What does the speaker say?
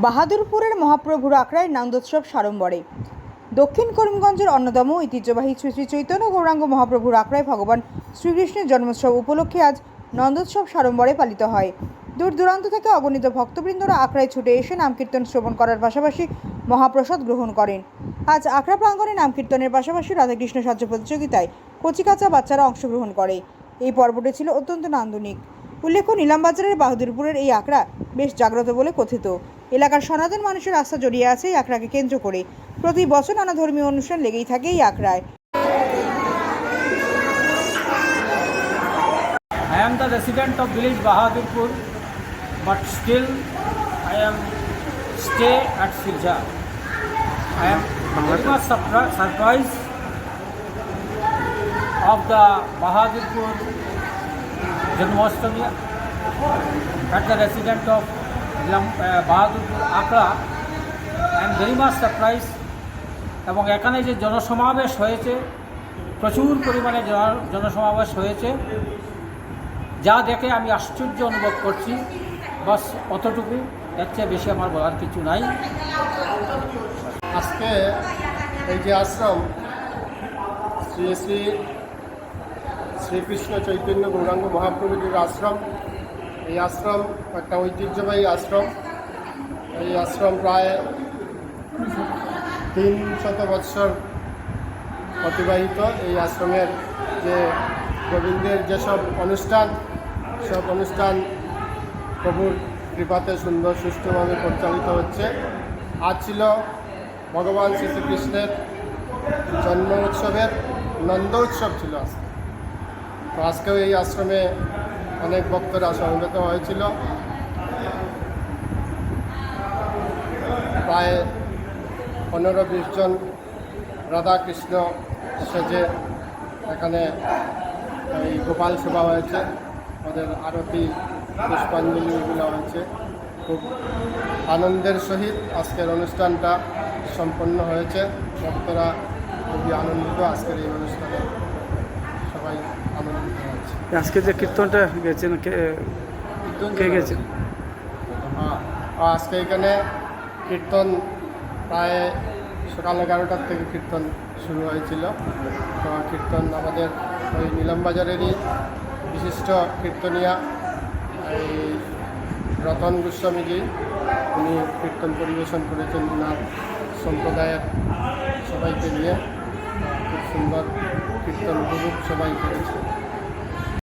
বাহাদুরপুরের মহাপ্রভুর আখড়ায় নন্দোৎসব সাড়ম্বরে। দক্ষিণ করিমগঞ্জের অন্যতম ঐতিহ্যবাহী শ্রী শ্রী চৈতন্য গৌরাঙ্গ মহাপ্রভুর আখড়ায় ভগবান শ্রীকৃষ্ণের জন্মোৎসব উপলক্ষে আজ নন্দোৎসব সাড়ম্বরে পালিত হয়। দূর দূরান্ত থেকে অগণিত ভক্তবৃন্দরা আখড়ায় ছুটে এসে নামকীর্তন শ্রবণ করার পাশাপাশি মহাপ্রসাদ গ্রহণ করেন। আজ আখড়া প্রাঙ্গণে নামকীর্তনের পাশাপাশি রাধাকৃষ্ণ সাহায্য প্রতিযোগিতায় কচিকাচা বাচ্চারা অংশগ্রহণ করে। এই পর্বটি ছিল অত্যন্ত নান্দনিক। উল্লেখ্য, নিলামবাজারের বাহাদুরপুরের এই আখড়া বেশ জাগ্রত বলে কথিত। এলাকার সনাতন মানুষের আস্থা জড়িয়ে আছে এই আখড়াকে কেন্দ্র করে প্রতি বছর নানা ধর্মীয় অনুষ্ঠান লেগেই থাকে এই আখড়ায় I am the resident of village Bahadurpur, but still I am stay at Silja. I am very much surprised of the Bahadurpur Janmashtami at the resident of Uh, Bahadurpur Akra. I am very much এবং এখানে যে জনসমাবেশ হয়েছে প্রচুর পরিমাণে জন- জনসমাবেশ হয়েছে যা দেখে আমি আশ্চর্য অনুভব করছি বাস অতটুকু এর চেয়ে বেশি আমার বলার কিছু নাই আজকে এই যে আশ্রম শ্রী শ্রী শ্রীকৃষ্ণ চৈতন্য গৌরাঙ্গ মহাপ্রভুজির আশ্রম এই আশ্রম, একটা ঐতিহ্যবাহী আশ্রম। এই আশ্রম প্রায় তিন শত বৎসর অতিবাহিত। এই আশ্রমের যে গোবিন্দের যেসব অনুষ্ঠান, সব অনুষ্ঠান প্রভুর কৃপাতে সুন্দর সুষ্ঠুভাবে পরিচালিত হচ্ছে। আজ ছিল ভগবান শ্রী শ্রীকৃষ্ণের জন্ম উৎসবের নন্দ উৎসব ছিল আজকে। তো আজকেও এই আশ্রমে অনেক ভক্তরা সমবেত হয়েছিল। প্রায় পনেরো বিশ জন রাধাকৃষ্ণ সেজে এখানে এই গোপাল সভা হয়েছে। ওদের আরতি, পুষ্পাঞ্জলি পুষ্পাঞ্জলিগুলো হয়েছে। খুব আনন্দের সহিত আজকের অনুষ্ঠানটা সম্পন্ন হয়েছে। ভক্তরা খুবই আনন্দিত আজকের এই অনুষ্ঠানে। আজকে যে কীর্তনটা গেছেন কে গেছেন আজকে এখানে কীর্তন প্রায় সকাল এগারোটার থেকে কীর্তন শুরু হয়েছিল। তো কীর্তন আমাদের ওই নিলামবাজারেরই বিশিষ্ট কীর্তনিয়া, এই রতন গোস্বামীজি। উনি কীর্তন পরিবেশন করেছেন ওনার সম্প্রদায়ের সবাইকে নিয়ে। খুব সুন্দর কীর্তন, উপভোগ সবাই করেছে।